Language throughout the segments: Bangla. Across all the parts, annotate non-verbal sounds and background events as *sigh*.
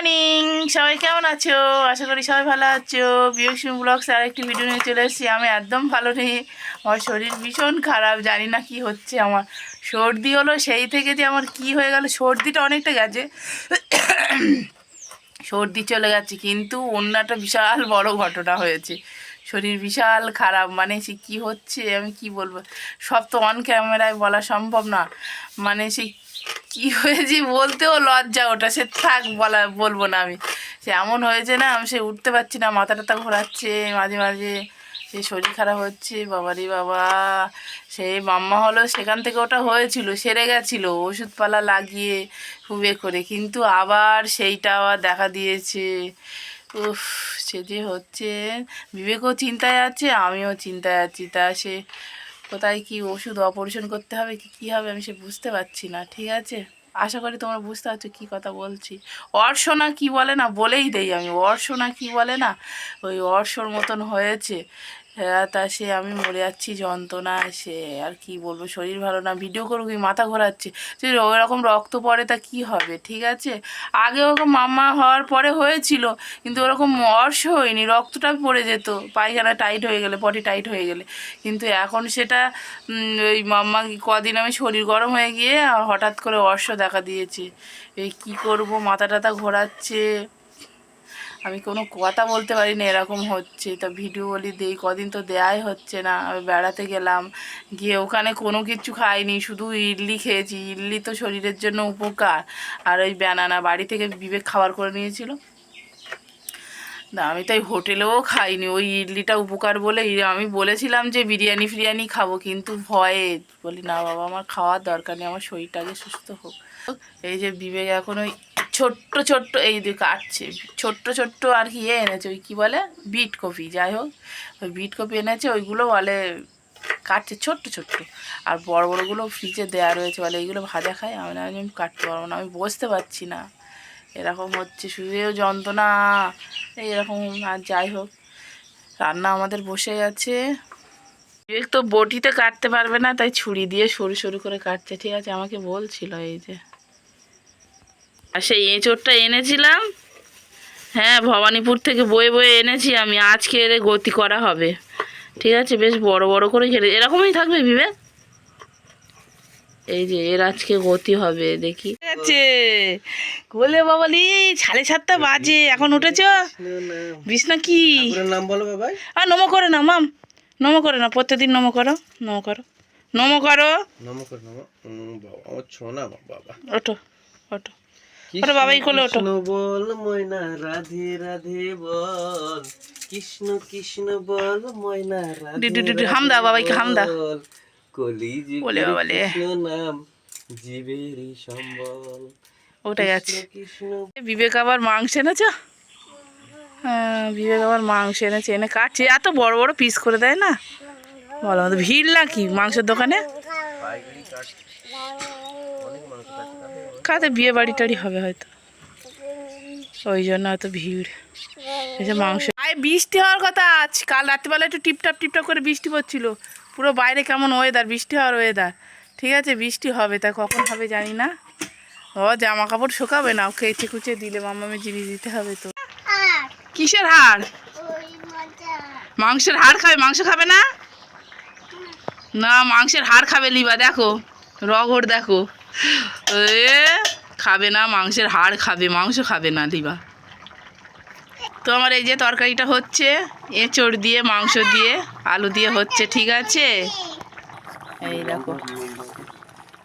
মর্নিং সবাই কেমন আছো? আশা করি সবাই ভালো আছো। বিয়সিম ব্লগস আর একটি ভিডিও নিয়ে চলে এসেছি। আমি একদম ভালো নেই। আমার শরীর ভীষণ খারাপ। জানি না কি হচ্ছে। আমার সর্দি হলো, সেই থেকে যে আমার কি হয়ে গেল। সর্দিটা অনেকটা গেছে। সর্দি চলে গেছে, কিন্তু অন্যটা বিশাল বড় ঘটনা হয়েছে। শরীর বিশাল খারাপ। মানে সে কী হচ্ছে? আমি কি বলব? সব তো অন ক্যামেরায় বলা সম্ভব না। মানে সেই কি হয়েছে? বলতেও লজ্জা, ওটা সে থাক বলা, বলব না আমি। সে এমন হয়েছে না, আমি সে উঠতে পারছি না, মাথা টাথা ঘোরাচ্ছে, মাঝে মাঝে সে শরীর খারাপ হচ্ছে বাবারি বাবা। সেই মাম্মা হলো, সেখান থেকে ওটা হয়েছিল, সেরে গেছিল, ওষুধপালা লাগিয়ে হুবে করে। কিন্তু আবার সেইটা আবার দেখা দিয়েছে। উফ, সে যে হচ্ছে, বিবেকও চিন্তায় আছে, আমিও চিন্তায় আছি। তা সে কোথায় কি ওষুধ অপারেশন করতে হবে, কি, কী হবে আমি সে বুঝতে পারছি না, ঠিক আছে? আশা করি তোমরা বুঝতে পারছ কী কথা বলছি। অর্ষনা কি বলে না বলেই দেই আমি, অর্ষনা কি বলে না? ওই অর্ষর মতন হয়েছে। হ্যাঁ তা সে আমি মরে যাচ্ছি যন্ত্রণায় সে আর কি বলব, শরীর ভালো না ভিডিও করব কি, মাথা ঘোরাচ্ছে। যে ওরকম রক্ত পড়ে, তা কি হবে, ঠিক আছে? আগে ওরকম মামা হওয়ার পরে হয়েছিল, কিন্তু ওরকম অর্শ হয়নি, রক্তটা পড়ে যেত, পায়খানা টাইট হয়ে গেলে পটি টাইট হয়ে গেলে। কিন্তু এখন সেটা ওই মাম্মা কদিন আমি শরীর গরম হয়ে গিয়ে, হঠাৎ করে অর্শ দেখা দিয়েছে। এই কি করব মাথা টাথা ঘোরাচ্ছে। আমি কোনো কথা বলতে পারি না এরকম হচ্ছে। তা ভিডিও বলি দেই, কদিন তো দেয়াই হচ্ছে না, আমি বেড়াতে গেলাম। গিয়ে ওখানে কোনো কিছু খাইনি, শুধু ইডলি খেয়েছি। ইডলি তো শরীরের জন্য উপকার। আর ওই ব্যানানা বাড়ি থেকে বিবেক খাবার করে নিয়েছিল। না, আমি তাই হোটেলেও খাইনি। ওই ইডলিটা উপকার বলে আমি বলেছিলাম যে বিরিয়ানি ফিরিয়ানি খাব, কিন্তু ভয়ে বলি, না বাবা, আমার খাওয়ার দরকার নেই, আমার শরীরটা আগে সুস্থ হোক। এই যে বিবেক এখন ওই ছোট্ট ছোট্ট, এই যে কাটছে। ছোট্ট ছোট্ট আর কি ইয়ে এনেছে, ওই কী বলে? বিট কপি, যাই হোক। ওই বিট কপি এনেছে, ওইগুলো বলে কাটছে, ছোট্ট ছোট্ট। আর বড়, বড়গুলো ফ্রিজে দেওয়া রয়েছে বলে, এইগুলো ভাজা খাই আমি না আমি কাটতে পারব না, আমি বসতে পারছি না। এরকম হচ্ছে শুয়েও যন্ত্রণা। এইরকম, আর যাই হোক, রান্না আমাদের বসে বিবেক তো বটিতে কাটতে পারবে না, তাই ছুরি দিয়ে সরু সরু করে কাটছে, ঠিক আছে? আমাকে বলছিল এই যে। আর সেই এঁচোড়টা এনেছিলাম। হ্যাঁ ভবানীপুর থেকে বয়ে বয়ে এনেছি আমি। আজকে এর গতি করা হবে। ঠিক আছে বেশ বড় বড় করে খেলে। এরকমই থাকবে বিবেক এই যে এর আজকে গতি হবে দেখি। ঠিক আছে। বলে বাবালি সাড়ে সাতটা বাজে। এখন উঠেছ? বিছনা কি? ঠাকুরের নাম বলো বাবাই। আর নমো করে না মাম। নমো করে না প্রত্যেকদিন নমো করো নমো করো নমো করো। নম করে নম। উম, বাবা আমার ছোনা মা বাবা। ওটো ওটো ওটো বাবাই কোলে ওটো কৃষ্ণ বল ময়না রাধে রাধে বল। কৃষ্ণ কৃষ্ণ বল ময়না রাধে বাবাইকে হামদা বল। কলি বলে। কৃষ্ণ নাম জীবেরই সম্বল। উঠে গেছে বিবেক আবার মাংস এনেছ? হ্যাঁ বিবেক আবার মাংস এনেছে। এনে কাটছে। এত বড় বড় পিস করে দেয় না? বলো ভিড় নাকি মাংসের দোকানে? কাতে বিয়ে বাড়ি টাড়ি হবে হয়তো। ওই জন্য হয়তো ভিড়। যে মাংস। আয়, বৃষ্টি হওয়ার কথা আজ। কাল রাত্রিবেলা একটু টিপটাপ টিপটাপ করে বৃষ্টি পড়ছিল। পুরো বাইরে কেমন ওয়েদার বৃষ্টি হওয়ার ওয়েদার ঠিক আছে, বৃষ্টি হবে, তা কখন হবে জানি না। ও জামা কাপড় শুকাবে না কেচে কুচে দিলে মামামে জিনিস দিতে হবে তো। কিসের হাড়? মাংসের হাড় খাবে, মাংস খাবে না? না, মাংসের হাড় খাবে লিবা, দেখো। রগড়, দেখো। এ, খাবে না, মাংসের হাড় খাবে, মাংস খাবে না, দিবা। তো আমার এই যে তরকারিটা হচ্ছে, এঁচড় দিয়ে, মাংস দিয়ে, আলু দিয়ে হচ্ছে, ঠিক আছে? এই দেখো।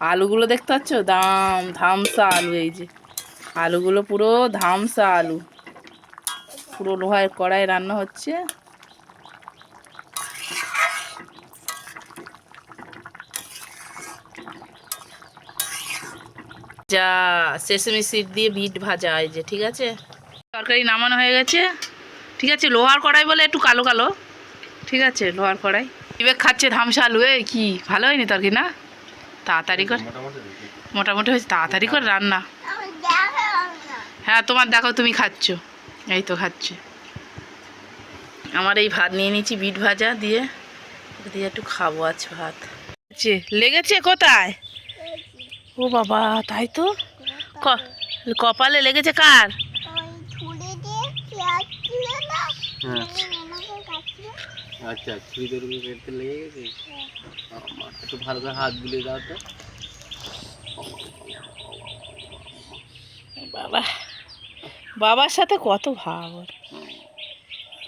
আলুগুলো দেখতে পাচ্ছ? দাম, ধামসা আলু এই যে। আলুগুলো পুরো ধামসা আলু। পুরো লোহার কড়াই রান্না হচ্ছে। যা সেসমি সিড দিয়ে বিট ভাজা এই যে, ঠিক আছে? তরকারি নামানো হয়ে গেছে। ঠিক আছে, লোহার কড়াই বলে একটু কালো কালো। ঠিক আছে, লোহার কড়াই। বিবেক খাচ্ছে ধামসা আলু এ কি, ভালো হয়নি তরকারি না? তাড়াতাড়ি করে। মোটামুটি হয়েছে, তাড়াতাড়ি করে রান্না। হ্যাঁ তোমার দেখো তুমি খাচ্ছ। এই তো খাচ্ছে। আমার এই ভাত নিয়ে নিয়েছি, বিট ভাজা দিয়ে। দিয়ে একটু খাব আজ ভাত। লেগেছে কোথায়? ও বাবা তাই তো? ক- কপালে লেগেছে কার? হ্যাঁ। আচ্ছা ছুরি ধরে কেটে লেগে গেছে? একটু ভালো করে হাত বুলিয়ে দাও তো। বাবা বাবার সাথে কত ভাব ওর।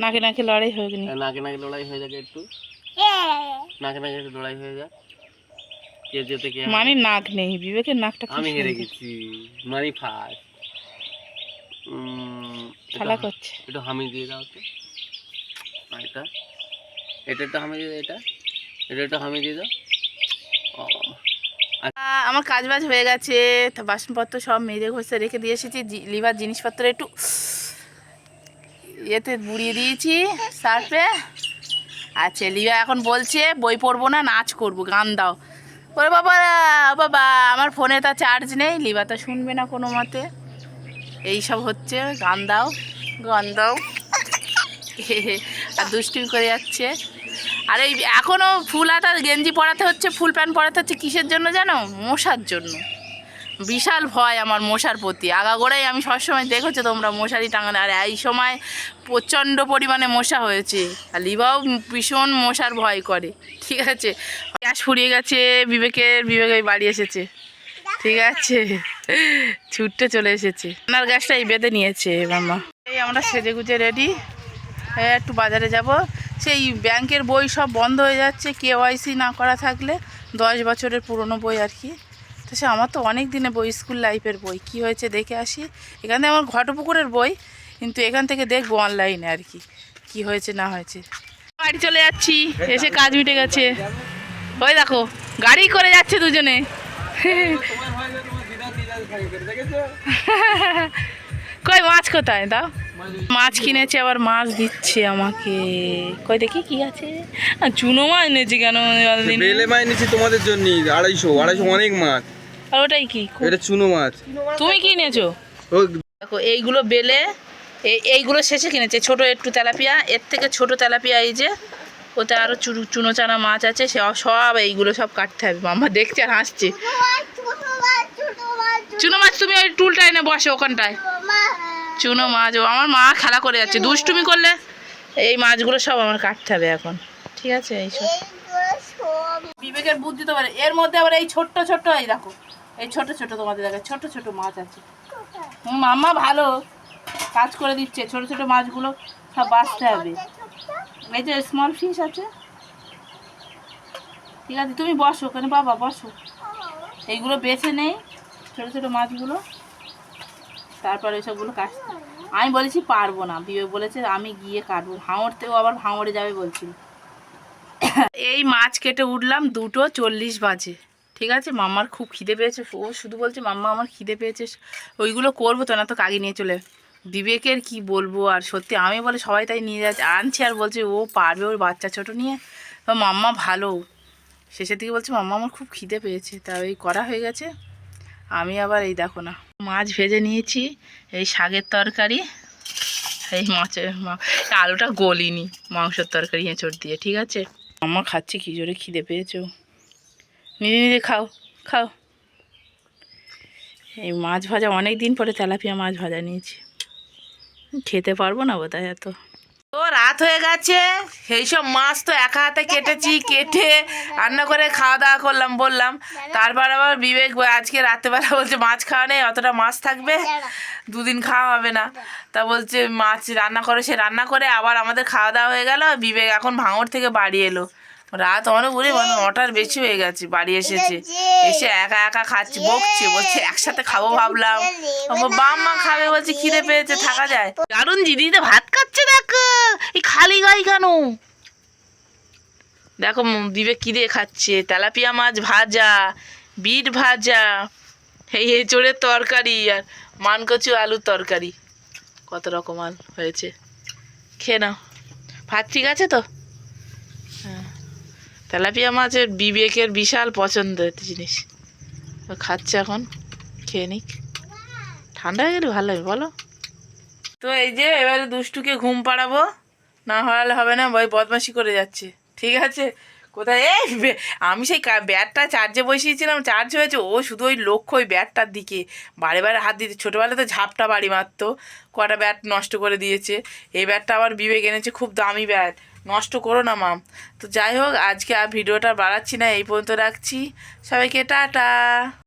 নাকে নাকে লড়াই হয়ে গেল নাকে নাকে লড়াই হয়ে যাবে একটু। নাকে নাকে একটু লড়াই হয়ে যাক। কে যেতে কে মানে নাক নেই বিবেকের নাকটা আমি হেরে গেছি। মানি ফার্স্ট খেলা করছে। হামি দিয়ে দাও তো। এটা? এটা একটু হামি দিয়ে এটা? এটা একটু হামি দিয়ে দাও। আমার কাজ বাজ হয়ে গেছে। তা বাসনপত্র সব মেজে ঘষে রেখে দিয়ে এসেছি। লিভার জিনিসপত্র একটু ইয়েতে বুড়িয়ে দিয়েছি সার্ফে। আচ্ছা লিভা এখন বলছে বই পড়ব না নাচ করব। গান দাও। ওরে বাবা বাবা, আমার ফোনে তা চার্জ নেই, লিবা তো শুনবে না কোনো মতে। এইসব হচ্ছে, গান দাও গান দাও। আর দুষ্টি করে যাচ্ছে। আর এই এখনও ফুল হাতা, গেঞ্জি পরাতে হচ্ছে, ফুল প্যান্ট পরাতে হচ্ছে, কিসের জন্য জানো? মশার জন্য। বিশাল ভয় আমার মশার প্রতি। আগাগোড়াই আমি সবসময় দেখেছ তোমরা মশারি টাঙানো আর এই সময় প্রচণ্ড পরিমাণে মশা হয়েছে। আর লিবাও ভীষণ মশার ভয় করে। ঠিক আছে? গ্যাস ফুরিয়ে গেছে, বিবেকের বিবেক বাড়ি এসেছে। ঠিক আছে? ছুটতে চলে এসেছে। আপনার গ্যাসটা এই বেঁধে নিয়েছে মামা এই আমরা সেজে গুজে রেডি। হ্যাঁ একটু বাজারে যাব। সেই ব্যাংকের বই সব বন্ধ হয়ে যাচ্ছে। কেওয়াইসি না করা থাকলে দশ বছরের পুরনো বই আর কি। তো সে আমার তো অনেক দিনে বই, স্কুল লাইফের বই। কি হয়েছে দেখে আসি? এখান আমার ঘটপুকুরের বই, কিন্তু এখান থেকে দেখব অনলাইনে আর কি। কি হয়েছে, না হয়েছে। বাড়ি চলে যাচ্ছি, এসে কাজ মিটে গেছে। ওই দেখো, গাড়ি করে যাচ্ছে দুজনে। কই, মাছ কোথায়? দাও। মাছ কিনেছে, আবার মাছ দিচ্ছে আমাকে। কই, দেখি কি আছে। চুনো মাছ এনেছি কেন? মাছ নিচ্ছি তোমাদের জন্য আড়াইশো আড়াইশো অনেক মাছ। আর ওটাই কি? এটা চুনো মাছ। তুমি কি এনেছো? দেখো এইগুলো বেলে এই এইগুলো শেষে কিনেছে ছোট একটু তেলাপিয়া এর থেকে ছোট তেলাপিয়া এই যে ওতে আরও চুনো চুনো চানা মাছ আছে সে সব এইগুলো সব কাটতে হবে মাম্মা দেখছে আর হাসছে। চুনো মাছ তুমি ওই টুলটা এনে বসে ওখানটায়। চুনো মাছ ও আমার মা খেলা করে যাচ্ছে দুষ্টুমি করলে এই মাছগুলো সব আমার কাটতে হবে এখন। ঠিক আছে এইসব বিবেকের বুদ্ধি তো পারে এর মধ্যে আবার এই ছোট্ট ছোট্ট এই দেখো এই ছোট ছোট তোমাদের দেখো ছোট ছোট মাছ আছে। হুম, মাম্মা ভালো। কাজ করে দিচ্ছে ছোট ছোট মাছগুলো সব বাঁচতে হবে। এই যে স্মল ফিশ আছে। ঠিক আছে তুমি বসো কেন বাবা বসো। এইগুলো বেছে নেই ছোট ছোট মাছগুলো। তারপরে সবগুলো কাটতে আমি বলেছি পারব না বিবে বলেছে আমি গিয়ে কাটবো। ভাঙড়তেও আবার ভাঙড়ে যাবে বলছিল। *coughs* এই মাছ কেটে উঠলাম দুটো চল্লিশ বাজে। ঠিক আছে? মাম্মার খুব খিদে পেয়েছে। ও শুধু বলছে, মাম্মা, আমার খিদে পেয়েছে। ওইগুলো করব তো না তো কাগে নিয়ে চলে। বিবেকের কি বলব আর সত্যি, আমি বলে সবাই তাই নিয়ে যাচ্ছে। আনছে আর বলছে, ও পারবে ওর বাচ্চা ছোট নিয়ে? তো মাম্মা ভালো। শেষের দিকে বলছে, মাম্মা, আমার খুব খিদে পেয়েছে। তা ওই করা হয়ে গেছে। আমি আবার এই দেখো না, মাছ ভেজে নিয়েছি, এই শাকের তরকারি, এই মাছের আলুটা গলিনি, মাংসের তরকারি এঁচড় দিয়ে, ঠিক আছে? মাম্মা খাচ্ছে, কি জোরে খিদে পেয়েছ নিজে নিজে খাও খাও। এই মাছ ভাজা অনেক দিন পরে তেলাপিয়া মাছ ভাজা নিয়েছি। খেতে পারব না বোধহয় এত। তো রাত হয়ে গেছে, সেই সব মাছ তো একা হাতে কেটেছি, কেটে রান্না করে খাওয়া দাওয়া করলাম, বললাম। তারপর আবার বিবেক আজকে রাত্রেবেলা বলছে, মাছ খাওয়া নেই, অতটা মাছ থাকবে, দুদিন খাওয়া হবে না। তা বলছে, মাছ রান্না করে, সে রান্না করে আবার আমাদের খাওয়া দাওয়া হয়ে গেল, বিবেক এখন ভাঙড় থেকে বাড়ি এলো। রাত অনেক ঘুরে মানে নটার বেশি হয়ে গেছে বাড়ি এসেছে। এসে একা একা খাচ্ছে বকছে বলছে একসাথে খাব ভাবলাম। বাম্মা খাবে বলছে খিদে পেয়েছে থাকা যায়। দারুণ দিদিতে ভাত খাচ্ছে দেখো। এই খালি গাই কেন? দেখো বিবেক কি দিয়ে খাচ্ছে। তেলাপিয়া মাছ ভাজা বিট ভাজা এই এঁচড়ের তরকারি আর মানকচু আলুর তরকারি। কত রকম আল হয়েছে। খেয়ে নাও। ভাত ঠিক আছে তো? তেলাপিয়া মাছের বিবেকের বিশাল পছন্দের জিনিস। খাচ্ছে এখন, খেয়ে নিক। ঠান্ডা হয়ে গেলে ভালো লাগে, বলো। তো এই যে এবারে দুষ্টুকে ঘুম পাড়াবো, না হওয়ালে হবে না ওই বদমাসি করে যাচ্ছে। ঠিক আছে? কোথায়? এই আমি সেই ব্যাটটা চার্জে বসিয়েছিলাম, চার্জ হয়েছে, ও শুধু ওই লক্ষ্য ওই ব্যাটটার দিকে। বারে বারে হাত দিতে ছোটোবেলা তো ঝাপটা বাড়ি মারতো, কটা ব্যাট নষ্ট করে দিয়েছে। এই ব্যাটটা আবার বিবেক এনেছে, খুব দামি ব্যাট। নষ্ট করো না, মা। তো যাই হোক, আজকে আর ভিডিওটা বাড়াচ্ছি না, এই পর্যন্ত রাখছি। সবাইকে টাটা।